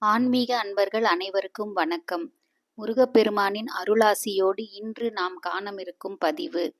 ஆன்மீக அன்பர்கள் அனைவருக்கும் வணக்கம். முருகப்பெருமானின் அருளாசியோடு இன்று நாம் காணமிருக்கும் பதிவு.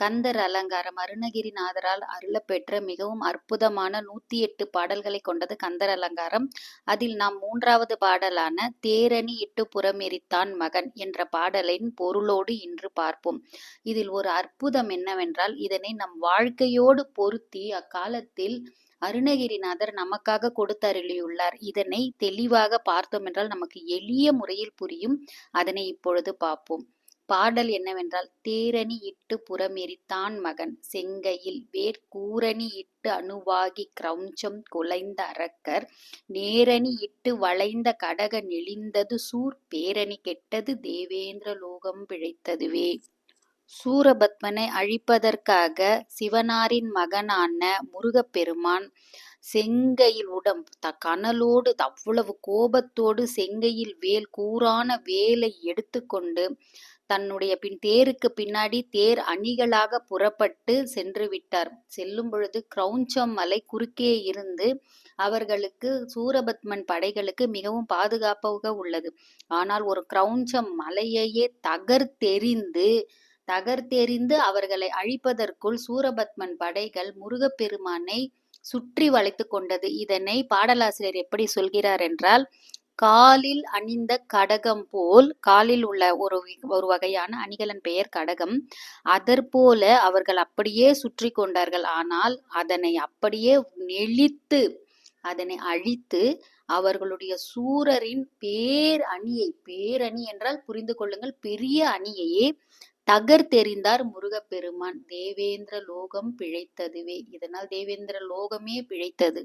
கந்தர் அலங்காரம் அருணகிரிநாதரால் அருளப்பெற்ற மிகவும் அற்புதமான நூத்தி எட்டு பாடல்களை கொண்டது கந்தர் அலங்காரம். அதில் நாம் மூன்றாவது பாடலான தேரணி இட்டு புறமெரித்தான் மகன் என்ற பாடலின் பொருளோடு இன்று பார்ப்போம். இதில் ஒரு அற்புதம் என்னவென்றால் இதனை நம் வாழ்க்கையோடு பொருத்தி அக்காலத்தில் அருணகிரிநாதர் நமக்காக கொடுத்தருளியுள்ளார். இதனை தெளிவாக பார்த்தோம் என்றால் நமக்கு எளிய முறையில் புரியும். அதனை இப்பொழுது பார்ப்போம். பாடல் என்னவென்றால் தேரணி இட்டு புறமெரித்தான் மகன் செங்கையில் வேர்கூரணி இட்டு அணுவாகி கிரௌஞ்சம் குலைந்த அரக்கர் நேரணி இட்டு வளைந்த கடக நெளிந்தது சூர் பேரணி கெட்டது தேவேந்திர லோகம் பிழைத்ததுவே. சூரபத்மனை அழிப்பதற்காக சிவனாரின் மகனான முருகப்பெருமான் செங்கையில் உடம் த கனலோடு அவ்வளவு கோபத்தோடு செங்கையில் வேல் கூறான வேலை எடுத்துக்கொண்டு தன்னுடைய பின் தேருக்கு பின்னாடி தேர் அணிகளாக புறப்பட்டு சென்று விட்டார். செல்லும் பொழுது கிரௌஞ்சம் மலை குறுக்கே இருந்து அவர்களுக்கு சூரபத்மன் படைகளுக்கு மிகவும் பாதுகாப்பாக உள்ளது. ஆனால் ஒரு கிரௌஞ்சம் மலையையே தகர்த்தெறிந்து தகர்த்தெறிந்து அவர்களை அழிப்பதற்குள் சூரபத்மன் படைகள் முருகப்பெருமானை சுற்றி வளைத்து கொண்டது. இதனை பாடலாசிரியர் எப்படி சொல்கிறார் என்றால் காலில் அணிந்த கடகம் போல் காலில் உள்ள ஒரு ஒரு வகையான அணிகலன் பெயர் கடகம். அதற்போல அவர்கள் அப்படியே சுற்றி கொண்டார்கள். ஆனால் அதனை அப்படியே நெளித்து அதனை அழித்து அவர்களுடைய சூரரின் பேர் அணியை பேரணி என்றால் புரிந்து கொள்ளுங்கள் பெரிய அணியையே தகர்த்தெறிந்தார் முருகப்பெருமான். தேவேந்திர லோகம் பிழைத்ததுவே. இதனால் தேவேந்திர லோகமே பிழைத்தது.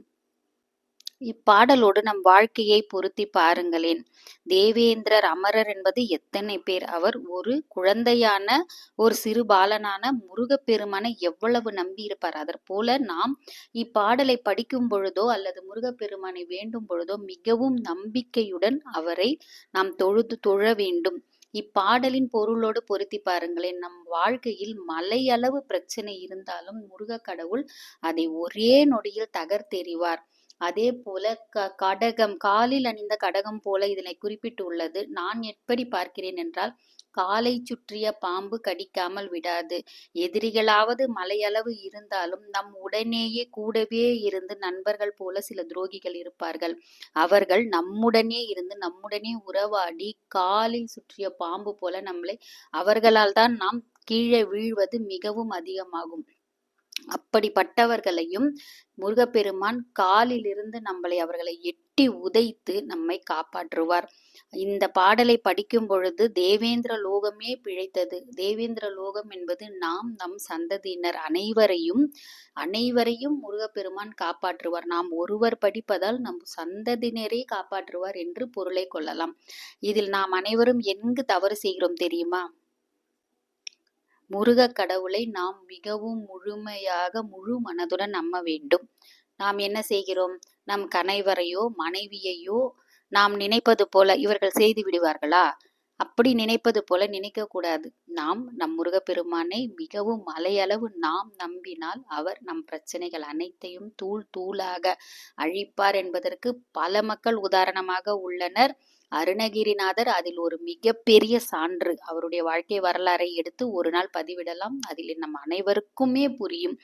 இப்பாடலோடு நம் வாழ்க்கையை பொருத்தி பாருங்களேன். தேவேந்திரர் அமரர் என்பது எத்தனை பேர்? அவர் ஒரு குழந்தையான ஒரு சிறு பாலனான முருகப்பெருமானை எவ்வளவு நம்பி இருப்பார் அதற்போல நாம் இப்பாடலை படிக்கும் பொழுதோ அல்லது முருகப்பெருமானை வேண்டும் பொழுதோ மிகவும் நம்பிக்கையுடன் அவரை நாம் தொழுது தொழ வேண்டும். இப்பாடலின் பொருளோடு பொருத்தி பாருங்களேன். நம் வாழ்க்கையில் மலையளவு பிரச்சனை இருந்தாலும் முருக கடவுள் அதை ஒரே நொடியில் தகர்த்தெறிவார். அதே போல க கடகம் காலில் அணிந்த கடகம் போல இதனை குறிப்பிட்டுள்ளது. நான் எப்படி பார்க்கிறேன் என்றால் காலை சுற்றிய பாம்பு கடிக்காமல் விடாது. எதிரிகளாவது மலையளவு இருந்தாலும் நம் உடனேயே கூடவே இருந்து நண்பர்கள் போல சில துரோகிகள் இருப்பார்கள். அவர்கள் நம்முடனே இருந்து நம்முடனே உறவாடி காலில் சுற்றிய பாம்பு போல நம்மளை அவர்களால் தான் நாம் கீழே வீழ்வது மிகவும் அதிகமாகும். அப்படிப்பட்டவர்களையும் முருகப்பெருமான் காலிலிருந்து நம்மளை அவர்களை எட்டி உதைத்து நம்மை காப்பாற்றுவார். இந்த பாடலை படிக்கும் பொழுது தேவேந்திர லோகமே பிழைத்தது. தேவேந்திர லோகம் என்பது நாம் நம் சந்ததியினர் அனைவரையும் அனைவரையும் முருகப்பெருமான் காப்பாற்றுவார். நாம் ஒருவர் படிப்பதால் நம் சந்ததியினரே காப்பாற்றுவார் என்று பொருளை கொள்ளலாம். இதில் நாம் அனைவரும் எங்கு தவறு செய்கிறோம் தெரியுமா? முருக கடவுளை நாம் மிகவும் முழுமையாக முழு மனதுடன் நம்ப வேண்டும். நாம் என்ன செய்கிறோம்? நம் கணவரையோ மனைவியையோ நாம் நினைப்பது போல இவர்கள் செய்து விடுவார்களா? அப்படி நினைப்பது போல நினைக்க கூடாது. நாம் நம் முருகப்பெருமானை மிகவும் மலையளவு நாம் நம்பினால் அவர் நம் பிரச்சனைகள் அனைத்தையும் தூள் தூளாக அழிப்பார் என்பதற்கு பல மக்கள் உதாரணமாக உள்ளனர். அருணகிரிநாதர் அதில் ஒரு மிகப்பெரிய சான்று அவருடைய வாழ்க்கை வரலாறை எடுத்து ஒரு நாள் பதிவிடலாம். அதில் நம் அனைவருக்குமே புரியும்.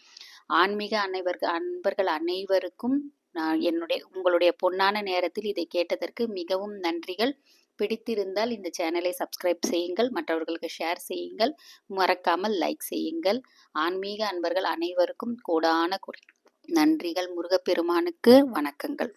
ஆன்மீக அனைவர்கள் அன்பர்கள் அனைவருக்கும் நான் என்னுடைய உங்களுடைய பொன்னான நேரத்தில் இதை கேட்டதற்கு மிகவும் நன்றிகள். பிடித்திருந்தால் இந்த சேனலை சப்ஸ்கிரைப் செய்யுங்கள் மற்றவர்களுக்கு ஷேர் செய்யுங்கள் மறக்காமல் லைக் செய்யுங்கள். ஆன்மீக அன்பர்கள் அனைவருக்கும் கோடான குறை நன்றிகள் முருகப்பெருமானுக்கு வணக்கங்கள்.